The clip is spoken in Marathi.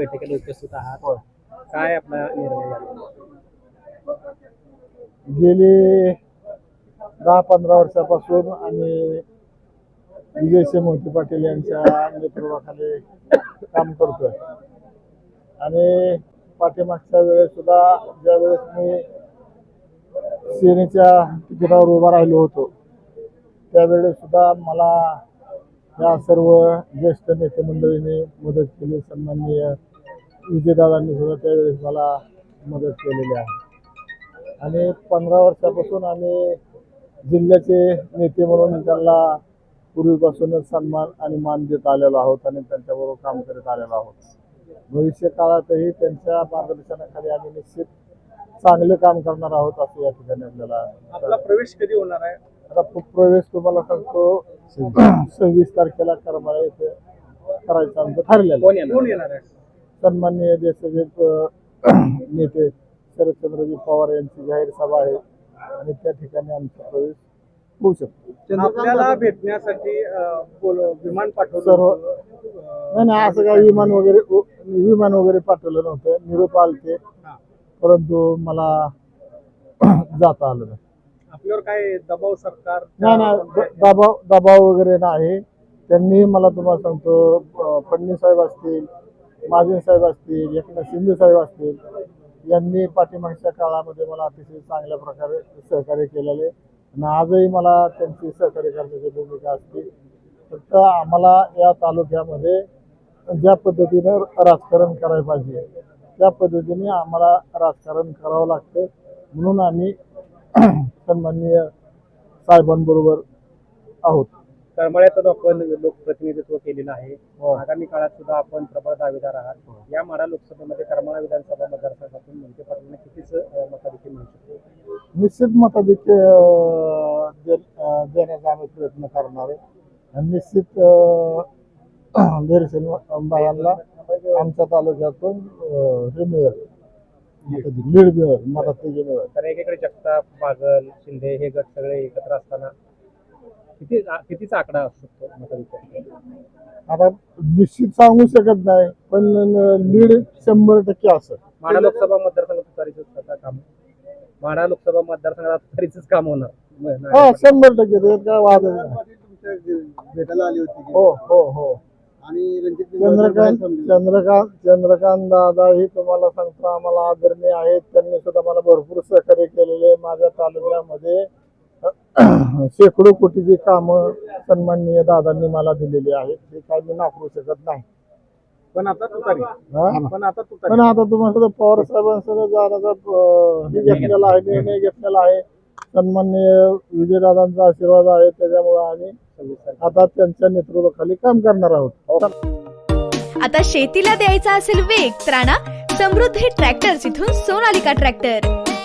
बैठकीला उपस्थित आहात. काय आपला निर्णय झाला? गेली दहा पंधरा वर्षापासून आणि विजयसिंह मोहिते पाटील यांच्या नेतृत्वाखाली काम करतोय. आणि पाठीमागच्या वेळेस सुद्धा ज्या वेळेस मी सेनेच्या तिकिटावर उभा राहिलो होतो त्यावेळेस सुद्धा मला या सर्व ज्येष्ठ नेते मंडळींनी मदत केली सन्माननीय विजयदादांनी सुद्धा त्यावेळेस मला मदत केलेली आहे. आणि पंधरा वर्षापासून आम्ही जिल्ह्याचे नेते म्हणून त्यांना पूर्वीपासूनच सन्मान आणि मान देत आलेलो आहोत आणि त्यांच्याबरोबर काम करत आलेलो आहोत. भविष्य काळातही त्यांच्या मार्गदर्शनाखाली आम्ही निश्चित चांगले काम करणार आहोत असं या ठिकाणी आपल्याला आपला प्रवेश कधी होणार आहे? आता प्रवेश तुम्हाला सांगतो सव्वीस तारखेला. करमाळा येथे करायचं आमचं ठरलेलं कोण येणार आहे? सन्माननीय देशाचे नेते शरदचंद्रजी पवार यांची जाहीर सभा आहे आणि त्या ठिकाणी आमचा प्रवेश होऊ शकतो. आपल्याला भेटण्यासाठी विमान पाठवलं नाही नाही असं काही विमान वगैरे विमान वगैरे पाठवलं नव्हतं. निरोप आलते. परंतु मला जाता आलं नाही. आपल्यावर काय दबाव सरकार नाही नाही दबाव दबाव वगैरे नाही. त्यांनी मला तुम्हाला सांगतो फडणवीस साहेब असतील महाजन साहेब असतील एकनाथ शिंदे साहेब असतील यांनी पाठीमागच्या काळामध्ये मला अतिशय चांगल्या प्रकारे सहकार्य केलेले. आणि आजही मला त्यांची सहकार्य करण्याची भूमिका असते. फक्त आम्हाला या तालुक्यामध्ये ज्या पद्धतीनं राजकारण करायला पाहिजे त्या पद्धतीने आम्हाला राजकारण करावं लागतं. म्हणून आम्ही सन्माननीय साहेबांबरोबर आहोत. करमाळ्याचं आपण लोकप्रतिनिधित्व केलेलं आहे. हो. आगामी काळात सुद्धा आपण प्रबळ दावेदार आहात. या माडा लोकसभेमध्ये करमाळा विधानसभा मतदारसंघातून मोहिते पाटलांना कितीच मताधिक्य मिळू शकतो निश्चित मताधिक्य देण्याचा आम्ही प्रयत्न करणार आहे. आणि निश्चित बायांना आमच्या तालुक्यातून हे मिळेल. लीड मिळेल मताधिक्य मिळेल. तर एकीकडे जगताप बागल शिंदे हे गट सगळे एकत्र असताना किती कितीचा आकडा असू शकतो आता निश्चित सांगू शकत नाही पण लीड शंभर टक्के असं. माडा लोकसभा मतदारसंघात तुतारीच काम माडा लोकसभा मतदारसंघात तुतारीच काम होणार. हा शंभर टक्के काय वाद भेटायला आली होती. हो हो हो. आणि रणजित चंद्रकांत चंद्रकांत चंद्रकांत दादा ही तुम्हाला सांगतो आम्हाला आदरणीय आहेत. त्यांनी सुद्धा मला भरपूर सहकार्य केलेले माझ्या तालुक्यामध्ये शेकडो कोटीची कामं सन्माननीय दादांनी मला दिलेली आहेत. हे काय मी नाकारू शकत नाही. पण आता तुतारी. हा? पण आता तुतारी. पण आता तुम्हाला पवार साहेबांसह जाण्याचा हे घेतलेला आहे निर्णय घेतलेला आहे. सन्माननीय विजयदादांचा आशीर्वाद आहे त्याच्यामुळे आम्ही आता त्यांच्या नेतृत्वाखाली काम करणार आहोत. आता शेतीला द्यायचा असेल वेग तर आणा समृद्धी ट्रॅक्टर्स इथून सोनालिका ट्रॅक्टर